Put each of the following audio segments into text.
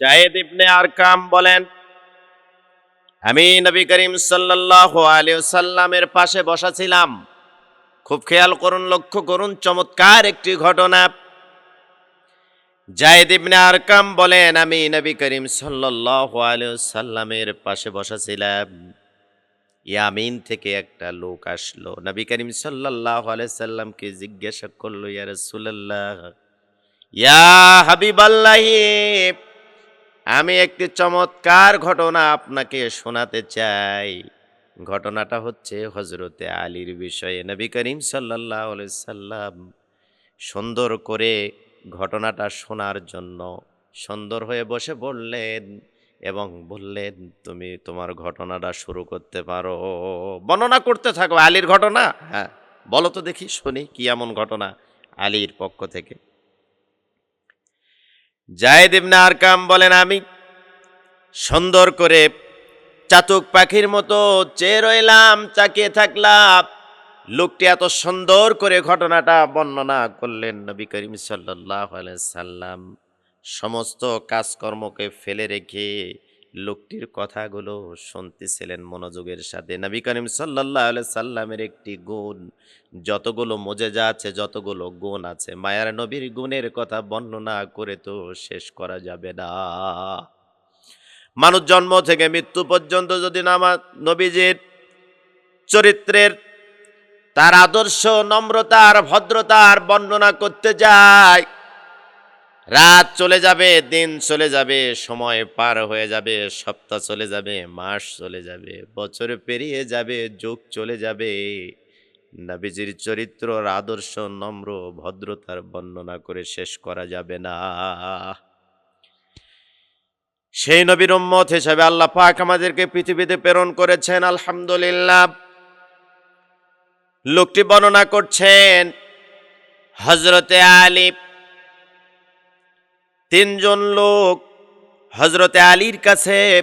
জায়েদ ইবনে আরকাম বলেন, আমি নবী করিম সাল্লাল্লাহু আলাইহি সাল্লামের পাশে বসা ছিলাম খুব খেয়াল করুন, লক্ষ্য করুন, চমৎকার একটি ঘটনা। জায়েদ ইবনে আরকাম বলেন, আমি নবী করিম সাল্লাল্লাহু আলাইহি সাল্লামের পাশে বসা ছিলাম ইয়ামিন থেকে একটা লোক আসলো। নবী করিম সাল্লাল্লাহু আলাইহি সাল্লামকে জিজ্ঞাসা করল, ইয়া রাসূলুল্লাহ, ইয়া হাবিবাল্লাহি আমি একটি চমৎকার ঘটনা আপনাকে শোনাতে চাই। ঘটনাটা হচ্ছে হজরতে আলীর বিষয়ে। নবী করিম সাল্লাহ সাল্লাম সুন্দর করে ঘটনাটা শোনার জন্য সুন্দর হয়ে বসে বললেন এবং বললেন, তুমি তোমার ঘটনাটা শুরু করতে পারো, বর্ণনা করতে থাকো আলীর ঘটনা। হ্যাঁ বলো তো দেখি, শুনি কি এমন ঘটনা আলীর পক্ষ থেকে। জায়েদ ইবনা আরকাম বলেন, আমি সুন্দর করে চাতক পাখির মতো চেয়ে রইলাম, চাকিয়ে থাকলাম। লোকটি এত সুন্দর করে ঘটনাটা বর্ণনা করলেন নবী করিম সাল্লাহ সাল্লাম। সমস্ত কাজকর্মকে ফেলে রেখে লোকটির কথাগুলো শুনতেছিলেন মনোযোগের সাথে। নবী করিম সাল্লাহ সাল্লামের একটি গুণ, যতগুলো মজেজা আছে, যতগুলো গুণ আছে, মায়ার নবীর গুণের কথা বর্ণনা করে তো শেষ করা যাবে না। মানুষ জন্ম থেকে মৃত্যু পর্যন্ত যদি নামা নবীজির চরিত্রের তার আদর্শ নম্রতার ভদ্রতার বর্ণনা করতে যায় রাত চলে যাবে, দিন চলে যাবে, সময় পার হয়ে যাবে, সপ্তাহ চলে যাবে, মাস চলে যাবে, বছর পেরিয়ে যাবে, যুগ চলে যাবে। নবীজির চরিত্রর আদর্শ, নম্র, ভদ্রতার বর্ণনা করে শেষ করা যাবে না। সেই নবীর উম্মত হিসাবে আল্লাহ পাক আমাদেরকে পৃথিবীতে প্রেরণ করেছেন, আলহামদুলিল্লাহ। লোকটি বর্ণনা করছেন হজরতে আলী তিনজন লোক হজরতে আলীর কাছে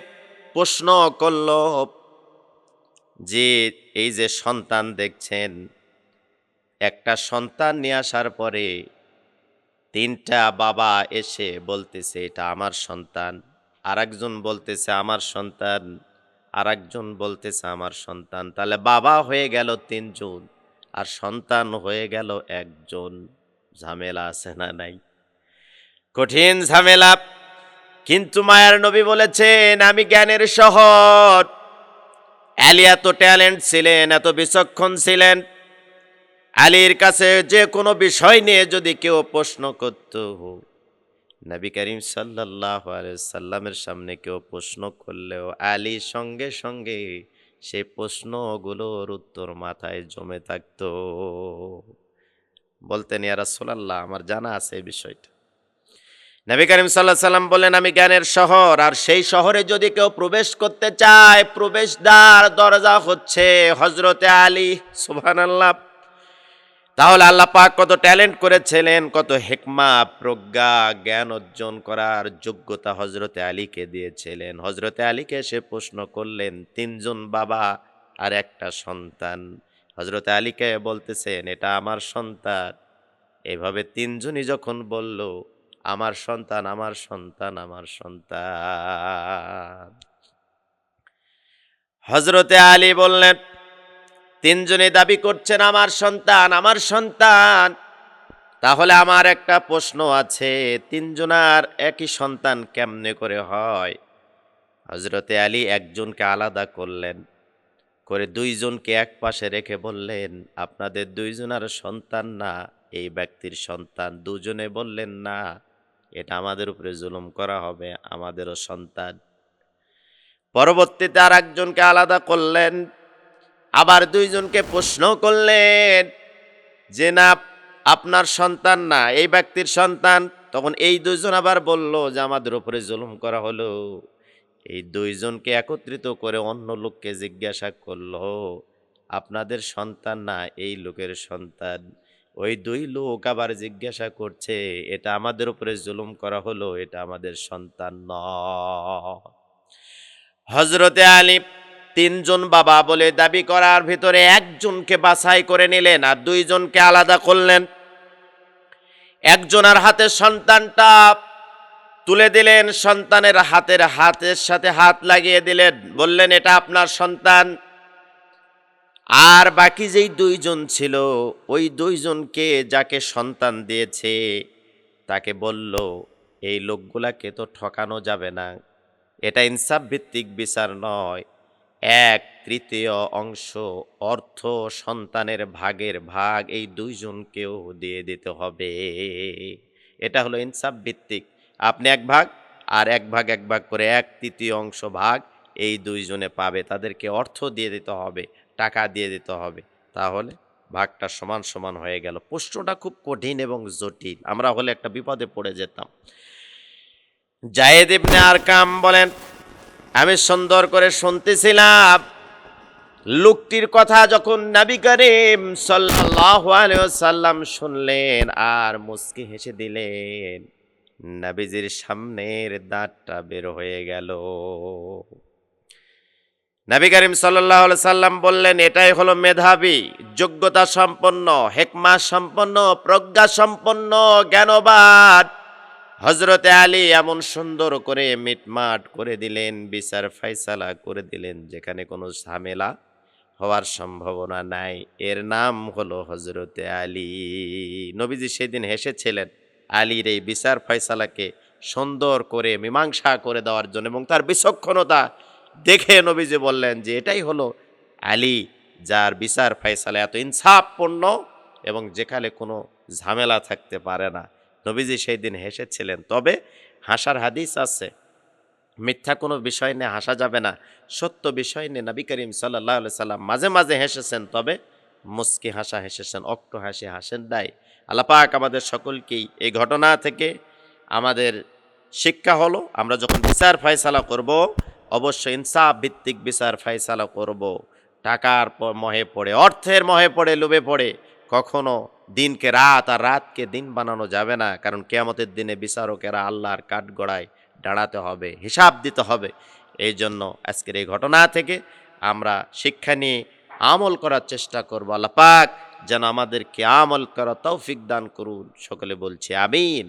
প্রশ্ন করল যে এই যে সন্তান দেখছেন, একটা সন্তান নিয়ে আসার পরে তিনটা বাবা এসে বলতেছে, এটা আমার সন্তান। আরেকজন বলতেছে, আমার সন্তান। আরেকজন বলতেছে, আমার সন্তান। তাহলে বাবা হয়ে গেল তিনজন, আর সন্তান হয়ে গেল একজন। ঝামেলা আছে না নাই? কঠিন ঝামেলা। কিন্তু মায়ার নবী বলেছেন, আমি জ্ঞানের শহর। আলী এত ট্যালেন্ট ছিলেন, এত বিচক্ষণ ছিলেন। আলীর কাছে যে কোনো বিষয় নিয়ে যদি কেউ প্রশ্ন করত, নবী করিম সাল্লাহ সাল্লামের সামনে কেউ প্রশ্ন করলেও আলী সঙ্গে সঙ্গে সেই প্রশ্নগুলোর উত্তর মাথায় জমে থাকতো। বলতেন ইয়ারা সোলাল্লাহ আমার জানা আছে এই বিষয়টা। নবী করিম সাল্লাহ সাল্লাম বললেন, আমি জ্ঞানের শহর, আর সেই শহরে যদি কেউ প্রবেশ করতে চায়, প্রবেশদ্বার, দরজা হচ্ছে হজরতে আলী। সুবহান আল্লাহ তাহলে আল্লাহ পাক কত ট্যালেন্ট করেছিলেন, কত হেকমা, প্রজ্ঞা, জ্ঞান অর্জন করার যোগ্যতা হজরতে আলীকে দিয়েছিলেন। হজরতে আলীকে সে প্রশ্ন করলেন, তিনজন বাবা আর একটা সন্তান? হজরতে আলীকে বলতেছেন, এটা আমার সন্তান। এভাবে তিনজনই যখন বলল আমার সন্তান আমার সন্তান আমার সন্তান। হজরতে আলী বললেন তিনজনে দাবি করছেন আমার সন্তান আমার সন্তান। তাহলে আমার একটা প্রশ্ন আছে, তিনজনার একই সন্তান কেমনে করে হয়? হজরতে আলী একজনকে আলাদা করলেন, করে দুইজনকে এক পাশে রেখে বললেন, আপনাদের দুইজনার সন্তান না, এই ব্যক্তির সন্তান। দুজনে বললেন, না। এটা আমাদের উপরে জুলুম করা হবে, আমাদেরও সন্তান। পরবর্তীতে আর একজনকে আলাদা করলেন, আবার দুইজনকে প্রশ্ন করলেন যে, না, আপনার সন্তান না, এই ব্যক্তির সন্তান। তখন এই দুইজন আবার বলল যে, আমাদের উপরে জুলুম করা হলো। এই দুইজনকে একত্রিত করে অন্য লোককে জিজ্ঞাসা করল, আপনাদের সন্তান না, এই লোকের সন্তান? ওই দুই লোক আবার জিজ্ঞাসা করছে, এটা আমাদের উপরে জুলুম করা হলো, এটা আমাদের সন্তান ন হজরতে আলী তিনজন বাবা বলে দাবি করার ভিতরে একজনকে বাছাই করে নিলেন আর দুইজনকে আলাদা করলেন। একজনের হাতে সন্তানটা তুলে দিলেন, সন্তানের হাতের হাতের সাথে হাত লাগিয়ে দিলেন, বললেন, এটা আপনার সন্তান। আর বাকি যেই দুইজন ছিল, ওই দুইজনকে যাকে সন্তান দিয়েছে, তাকে বলল, এই লোকগুলাকে তো ঠকানো যাবে না। এটা ইনসাফ ভিত্তিক বিচার নয়। এক তৃতীয় অংশ অর্থ সন্তানের ভাগের ভাগ এই দুইজনকেও দিয়ে দিতে হবে। এটা হলো ইনসাফ ভিত্তিক। আপনি এক ভাগ আর এক ভাগ এক ভাগ করে এক তৃতীয় অংশ ভাগ এই দুইজনে পাবে, তাদেরকে অর্থ দিয়ে দিতে হবে, টাকা দিয়ে দিতে হবে। তাহলে ভাগটা সমান সমান হয়ে গেল। প্রশ্নটা খুব কঠিন এবং জটিল। আমরা হলে একটা বিপদে পড়ে যেতাম। জায়েদ ইবনে আর কাম বলেন, আমি সুন্দর করে শুনতেছিলাম। লোকটির কথা যখন নবী করিম আলাইহি শুনলেন আর মুস্কি হেসে দিলেন, নবীজির সামনের দাঁতটা বের হয়ে গেল। নবী করিম আলাইহি সাল্লাম বললেন, এটাই হলো মেধাবী, যোগ্যতা সম্পন্ন, হেকমা সম্পন্ন, প্রজ্ঞা সম্পন্ন, জ্ঞানবান। হজরতে আলী এমন সুন্দর করে মিটমাট করে দিলেন, বিচার ফাইসালা করে দিলেন, যেখানে কোনো ঝামেলা হওয়ার সম্ভাবনা নাই। এর নাম হলো হজরতে আলী। নবীজি সেদিন হেসেছিলেন আলীর এই বিচার ফয়সালাকে সুন্দর করে মীমাংসা করে দেওয়ার জন্য এবং তার বিচক্ষণতা দেখে নবীজি বললেন যে এটাই হলো আলী, যার বিচার ফয়সালা এত ইনসাফপূর্ণ এবং যেখানে কোনো ঝামেলা থাকতে পারে না। নবীজি সেই দিন হেসেছিলেন, তবে হাসার হাদিস আছে। মিথ্যা কোনো বিষয় নিয়ে হাসা যাবে না। সত্য বিষয় নিয়ে নবী করিম সাল্লাহ সাল্লাম মাঝে মাঝে হেসেছেন, তবে মুস্কি হাসা হেসেছেন, অক্ট হাসি হাসেন নাই। আল্লাপাক আমাদের সকলকেই এই ঘটনা থেকে আমাদের শিক্ষা হলো, আমরা যখন বিচার ফয়সালা করব অবশ্যই ইনসাফ ভিত্তিক বিচার ফয়সালা করব। টাকার মহে পড়ে, অর্থের মহে পড়ে, লোভে পড়ে। কখনো দিনকে রাত আর রাতকে দিন বানানো যাবে না, কারণ কেয়ামতের দিনে বিচারকেরা আল্লাহর কাঠগড়ায় দাঁড়াতে হবে, হিসাব দিতে হবে। এই জন্য আজকের এই ঘটনা থেকে আমরা শিক্ষা নিয়ে আমল করার চেষ্টা করব। আল্লাহ যেন আমাদেরকে আমল করা তৌফিক দান করুন। সকলে বলছে, আমিন।